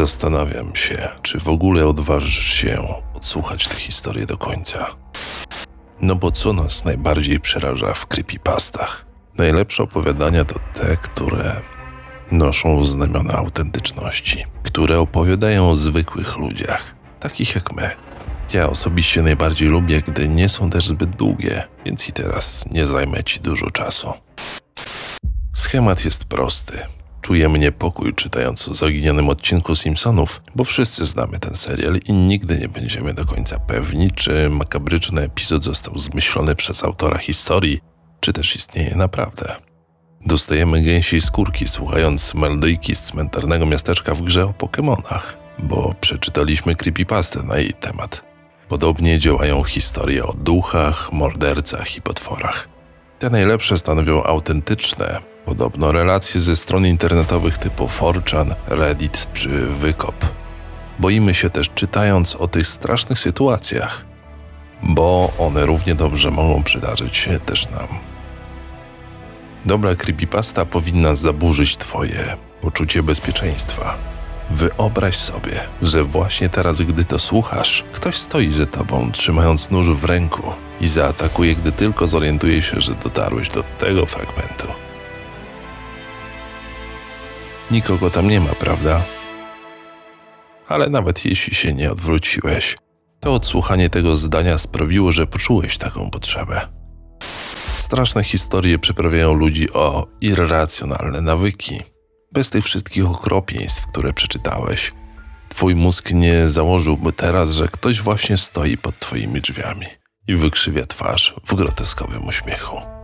Zastanawiam się, czy w ogóle odważysz się odsłuchać tę historię do końca. No bo co nas najbardziej przeraża w creepypastach? Najlepsze opowiadania to te, które noszą znamiona autentyczności, które opowiadają o zwykłych ludziach, takich jak my. Ja osobiście najbardziej lubię, gdy nie są też zbyt długie, więc i teraz nie zajmę ci dużo czasu. Schemat jest prosty. Czujemy niepokój czytając o zaginionym odcinku Simpsonów, bo wszyscy znamy ten serial i nigdy nie będziemy do końca pewni, czy makabryczny epizod został zmyślony przez autora historii, czy też istnieje naprawdę. Dostajemy gęsiej skórki słuchając melodyjki z cmentarnego miasteczka w grze o Pokémonach, bo przeczytaliśmy creepypastę na jej temat. Podobnie działają historie o duchach, mordercach i potworach. Te najlepsze stanowią autentyczne, podobno relacje ze stron internetowych typu 4chan, Reddit czy Wykop. Boimy się też czytając o tych strasznych sytuacjach, bo one równie dobrze mogą przydarzyć się też nam. Dobra creepypasta powinna zaburzyć twoje poczucie bezpieczeństwa. Wyobraź sobie, że właśnie teraz, gdy to słuchasz, ktoś stoi za tobą, trzymając nóż w ręku i zaatakuje, gdy tylko zorientuje się, że dotarłeś do tego fragmentu. Nikogo tam nie ma, prawda? Ale nawet jeśli się nie odwróciłeś, to odsłuchanie tego zdania sprawiło, że poczułeś taką potrzebę. Straszne historie przyprawiają ludzi o irracjonalne nawyki. Bez tych wszystkich okropieństw, które przeczytałeś, twój mózg nie założyłby teraz, że ktoś właśnie stoi pod twoimi drzwiami i wykrzywia twarz w groteskowym uśmiechu.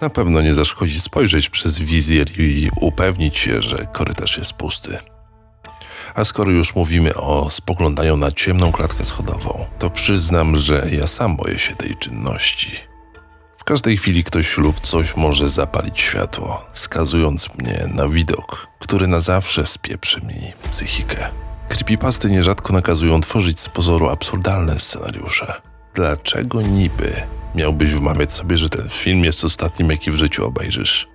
Na pewno nie zaszkodzi spojrzeć przez wizjer i upewnić się, że korytarz jest pusty. A skoro już mówimy o spoglądaniu na ciemną klatkę schodową, to przyznam, że ja sam boję się tej czynności. W każdej chwili ktoś lub coś może zapalić światło, skazując mnie na widok, który na zawsze spieprzy mi psychikę. Creepypasty nierzadko nakazują tworzyć z pozoru absurdalne scenariusze. Dlaczego niby miałbyś wmawiać sobie, że ten film jest ostatnim, jaki w życiu obejrzysz?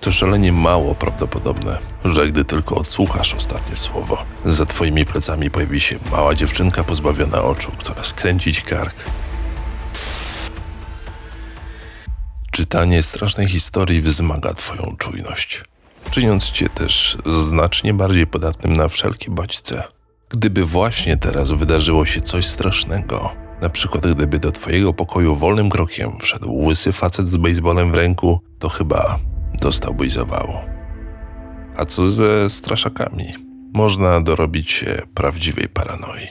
To szalenie mało prawdopodobne, że gdy tylko odsłuchasz ostatnie słowo, za twoimi plecami pojawi się mała dziewczynka pozbawiona oczu, która skręci ci kark. Czytanie strasznej historii wzmaga twoją czujność, czyniąc cię też znacznie bardziej podatnym na wszelkie bodźce. Gdyby właśnie teraz wydarzyło się coś strasznego, na przykład gdyby do twojego pokoju wolnym krokiem wszedł łysy facet z baseballem w ręku, to chyba dostałbyś zawału. A co ze straszakami? Można dorobić się prawdziwej paranoi.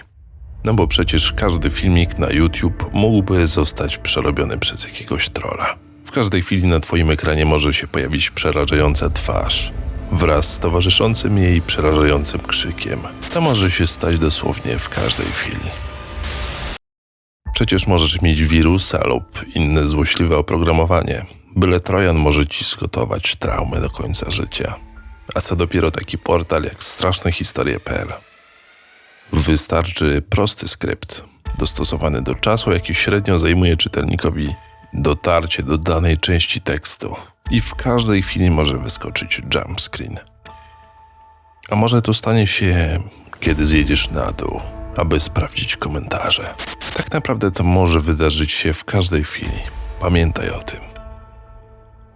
No bo przecież każdy filmik na YouTube mógłby zostać przerobiony przez jakiegoś trolla. W każdej chwili na twoim ekranie może się pojawić przerażająca twarz, wraz z towarzyszącym jej przerażającym krzykiem. To może się stać dosłownie w każdej chwili. Przecież możesz mieć wirusa lub inne złośliwe oprogramowanie. Byle Trojan może ci zgotować traumy do końca życia. A co dopiero taki portal jak strasznehistorie.pl. Wystarczy prosty skrypt, dostosowany do czasu, jaki średnio zajmuje czytelnikowi dotarcie do danej części tekstu i w każdej chwili może wyskoczyć jump screen. A może to stanie się, kiedy zjedziesz na dół, aby sprawdzić komentarze. Tak naprawdę to może wydarzyć się w każdej chwili. Pamiętaj o tym.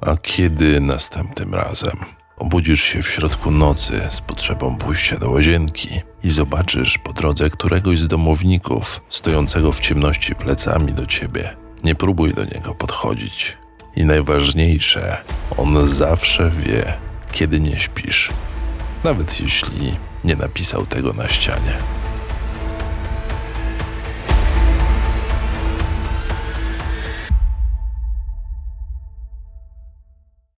A kiedy następnym razem obudzisz się w środku nocy z potrzebą pójścia do łazienki i zobaczysz po drodze któregoś z domowników stojącego w ciemności plecami do ciebie, nie próbuj do niego podchodzić. I najważniejsze, on zawsze wie, kiedy nie śpisz, nawet jeśli nie napisał tego na ścianie.